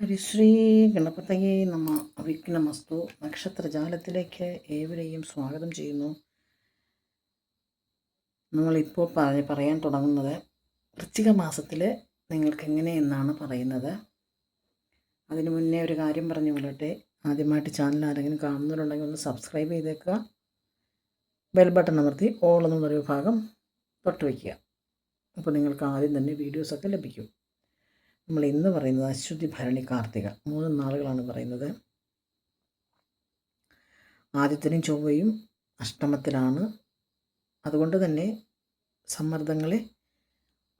ഹരിശ്രീ ഗണപതയെ നമ. വിഘ്നമസ്തു നക്ഷത്രജാലത്തിലേക്ക് ഏവരെയും സ്വാഗതം ചെയ്യുന്നു. നമ്മളിപ്പോൾ പറഞ്ഞ് പറയാൻ തുടങ്ങുന്നത് വൃശ്ചിക മാസത്തിൽ നിങ്ങൾക്ക് എങ്ങനെയെന്നാണ് പറയുന്നത്. അതിന് മുന്നേ ഒരു കാര്യം പറഞ്ഞു കൊള്ളട്ടെ. ആദ്യമായിട്ട് ചാനൽ ആരെങ്കിലും കാണുന്നവരുണ്ടെങ്കിൽ ഒന്ന് സബ്സ്ക്രൈബ് ചെയ്തേക്കുക. ബെൽ ബട്ടൺ അമർത്തി ഓൾ എന്നുള്ളൊരു ഭാഗം തൊട്ട് വയ്ക്കുക അപ്പോൾ നിങ്ങൾക്ക് ആദ്യം തന്നെ വീഡിയോസൊക്കെ ലഭിക്കും. നമ്മൾ ഇന്ന് പറയുന്നത് അശ്വതി ഭരണി കാർത്തിക. മൂന്ന് നാളുകളാണ് പറയുന്നത്. ആദ്യത്തിനും ചൊവ്വയും അഷ്ടമത്തിലാണ്. അതുകൊണ്ട് തന്നെ സമ്മർദ്ദങ്ങളെ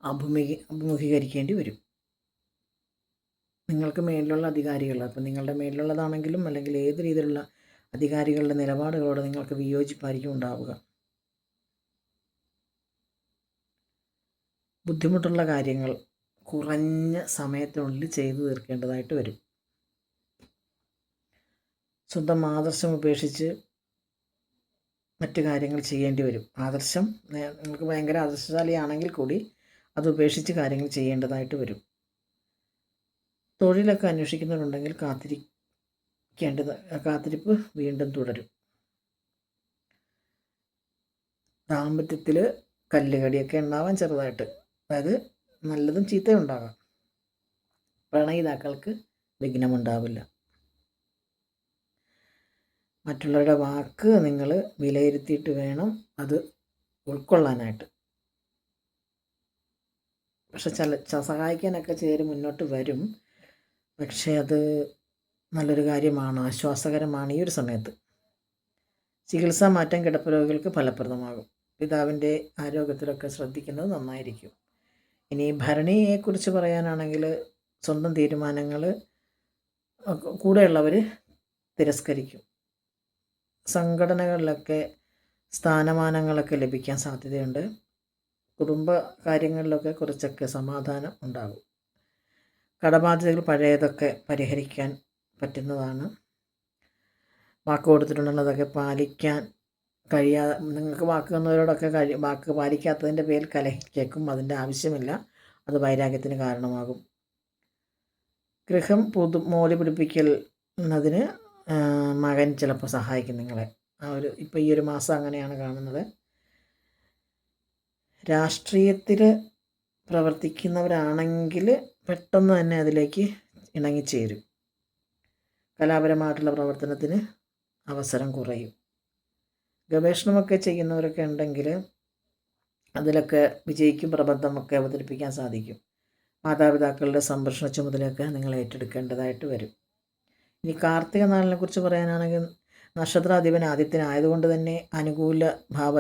അഭിമുഖീ അഭിമുഖീകരിക്കേണ്ടി വരും. നിങ്ങൾക്ക് മേലിലുള്ള അധികാരികൾ അപ്പം നിങ്ങളുടെ മേലിലുള്ളതാണെങ്കിലും അല്ലെങ്കിൽ ഏത് രീതിയിലുള്ള അധികാരികളുടെ നിലപാടുകളോട് നിങ്ങൾക്ക് വിയോജിപ്പായിരിക്കും ഉണ്ടാവുക. ബുദ്ധിമുട്ടുള്ള കാര്യങ്ങൾ കുറഞ്ഞ സമയത്തിനുള്ളിൽ ചെയ്തു തീർക്കേണ്ടതായിട്ട് വരും. സ്വന്തം ആദർശം ഉപേക്ഷിച്ച് മറ്റു കാര്യങ്ങൾ ചെയ്യേണ്ടി വരും. ആദർശം നിങ്ങൾക്ക് ഭയങ്കര ആദർശശാലിയാണെങ്കിൽ കൂടി അത് ഉപേക്ഷിച്ച് കാര്യങ്ങൾ ചെയ്യേണ്ടതായിട്ട് വരും. തൊഴിലൊക്കെ അന്വേഷിക്കുന്നവരുണ്ടെങ്കിൽ കാത്തിരിക്കേണ്ടത് കാത്തിരിപ്പ് വീണ്ടും തുടരും. ദാമ്പത്യത്തിൽ കല്ലുകടിയൊക്കെ ഉണ്ടാവാൻ ചെറുതായിട്ട്. അതായത് നല്ലതും ചീത്തയും ഉണ്ടാകാം പ്രണയിതാക്കൾക്ക് വിഘ്നമുണ്ടാവില്ല. മറ്റുള്ളവരുടെ വാക്ക് നിങ്ങൾ വിലയിരുത്തിയിട്ട് വേണം അത് ഉൾക്കൊള്ളാനായിട്ട്. പക്ഷെ ചില ച- സഹായിക്കാനൊക്കെ ചേര് മുന്നോട്ട് വരും. പക്ഷേ അത് നല്ലൊരു കാര്യമാണ് ആശ്വാസകരമാണ് ഈ ഒരു സമയത്ത്. ചികിത്സാ മാറ്റം കിടപ്പ് രോഗികൾക്ക് ഫലപ്രദമാകും. പിതാവിന്റെ ആരോഗ്യത്തിലൊക്കെ ശ്രദ്ധിക്കുന്നത് നന്നായിരിക്കും. ഇനി ഭരണിയെക്കുറിച്ച് പറയാനാണെങ്കിൽ സ്വന്തം തീരുമാനങ്ങൾ കൂടെയുള്ളവർ തിരസ്കരിക്കും. സംഘടനകളിലൊക്കെ സ്ഥാനമാനങ്ങളൊക്കെ ലഭിക്കാൻ സാധ്യതയുണ്ട്. കുടുംബ കാര്യങ്ങളിലൊക്കെ കുറച്ചൊക്കെ സമാധാനം ഉണ്ടാകും. കടബാധ്യതകൾ പഴയതൊക്കെ പരിഹരിക്കാൻ പറ്റുന്നതാണ്. വാക്ക് കൊടുത്തിട്ടുണ്ടെന്നതൊക്കെ പാലിക്കാൻ കഴിയാതെ നിങ്ങൾക്ക് വാക്ക് തന്നവരോടൊക്കെ കഴി വാക്ക് പാലിക്കാത്തതിന്റെ പേരിൽ കലഹിച്ചേക്കും അതിന്റെ ആവശ്യമില്ല. അത് വൈരാഗ്യത്തിന് കാരണമാകും. ഗൃഹം പുതു മോലി പിടിപ്പിക്കൽ എന്നതിന് മകൻ ചിലപ്പോൾ സഹായിക്കും നിങ്ങളെ. ആ ഒരു ഇപ്പോൾ ഈ ഒരു മാസം അങ്ങനെയാണ് കാണുന്നത്. രാഷ്ട്രീയത്തിൽ പ്രവർത്തിക്കുന്നവരാണെങ്കിൽ പെട്ടെന്ന് തന്നെ അതിലേക്ക് ഇണങ്ങിച്ചേരും. കലാപരമായിട്ടുള്ള പ്രവർത്തനത്തിന് അവസരം കുറയും. ഗവേഷണമൊക്കെ ചെയ്യുന്നവരൊക്കെ ഉണ്ടെങ്കിൽ അതിലൊക്കെ വിജയിക്കും പ്രബന്ധമൊക്കെ അവതരിപ്പിക്കാൻ സാധിക്കും. മാതാപിതാക്കളുടെ സംരക്ഷണ ചുമതലയൊക്കെ നിങ്ങൾ ഏറ്റെടുക്കേണ്ടതായിട്ട് വരും. ഇനി കാർത്തിക നാളിനെ കുറിച്ച് പറയാനാണെങ്കിൽ നക്ഷത്രാധിപൻ ആദ്യത്തിനായതുകൊണ്ട് തന്നെ അനുകൂല ഭാവ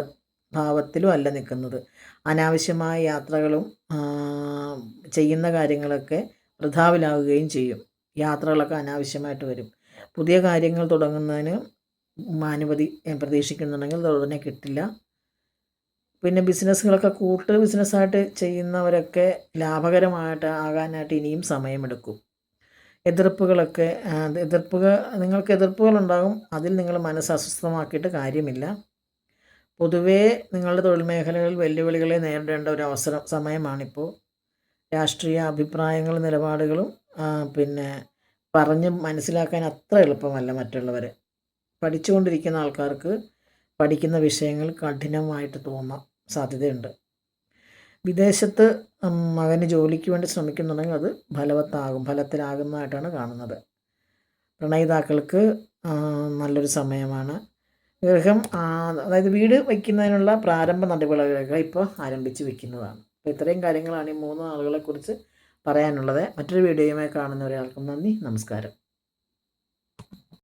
ഭാവത്തിലും അല്ല നിൽക്കുന്നത്. അനാവശ്യമായ യാത്രകളും ചെയ്യുന്ന കാര്യങ്ങളൊക്കെ വൃഥാവിലാവുകയും ചെയ്യും. യാത്രകളൊക്കെ അനാവശ്യമായിട്ട് വരും. പുതിയ കാര്യങ്ങൾ തുടങ്ങുന്നതിന് അനുമതി പ്രതീക്ഷിക്കുന്നുണ്ടെങ്കിൽ ഉടനെ കിട്ടില്ല. പിന്നെ ബിസിനസ്സുകളൊക്കെ കൂട്ട് ബിസിനസ്സായിട്ട് ചെയ്യുന്നവരൊക്കെ ലാഭകരമായിട്ട് ആകാനായിട്ട് ഇനിയും സമയമെടുക്കും. എതിർപ്പുകളൊക്കെ എതിർപ്പുകൾ നിങ്ങൾക്ക് എതിർപ്പുകളുണ്ടാകും അതിൽ നിങ്ങൾ മനസ്സ് അസ്വസ്ഥമാക്കിയിട്ട് കാര്യമില്ല. പൊതുവേ നിങ്ങളുടെ തൊഴിൽ മേഖലകളിൽ വെല്ലുവിളികളെ നേരിടേണ്ട ഒരു അവസരം സമയമാണിപ്പോൾ. രാഷ്ട്രീയ അഭിപ്രായങ്ങളും നിലപാടുകളും പിന്നെ പറഞ്ഞ് മനസ്സിലാക്കാൻ അത്ര എളുപ്പമല്ല മറ്റുള്ളവരെ പഠിച്ചുകൊണ്ടിരിക്കുന്ന ആൾക്കാർക്ക് പഠിക്കുന്ന വിഷയങ്ങൾ കഠിനമായിട്ട് തോന്നാം സാധ്യതയുണ്ട്. വിദേശത്ത് മകന് ജോലിക്ക് വേണ്ടി ശ്രമിക്കുന്നുണ്ടെങ്കിൽ അത് ഫലവത്താകും ഫലത്തിലാകുന്നതായിട്ടാണ് കാണുന്നത്. പ്രണയിതാക്കൾക്ക് നല്ലൊരു സമയമാണ്. ഗൃഹം അതായത് വീട് വയ്ക്കുന്നതിനുള്ള പ്രാരംഭ നടപടികളൊക്കെ ഇപ്പോൾ ആരംഭിച്ച് വയ്ക്കുന്നതാണ് അപ്പോൾ ഇത്രയും കാര്യങ്ങളാണ് ഈ മൂന്ന് ആളുകളെക്കുറിച്ച് പറയാനുള്ളത്. മറ്റൊരു വീഡിയോയുമായി കാണുന്ന ഒരാൾക്കും നന്ദി നമസ്കാരം.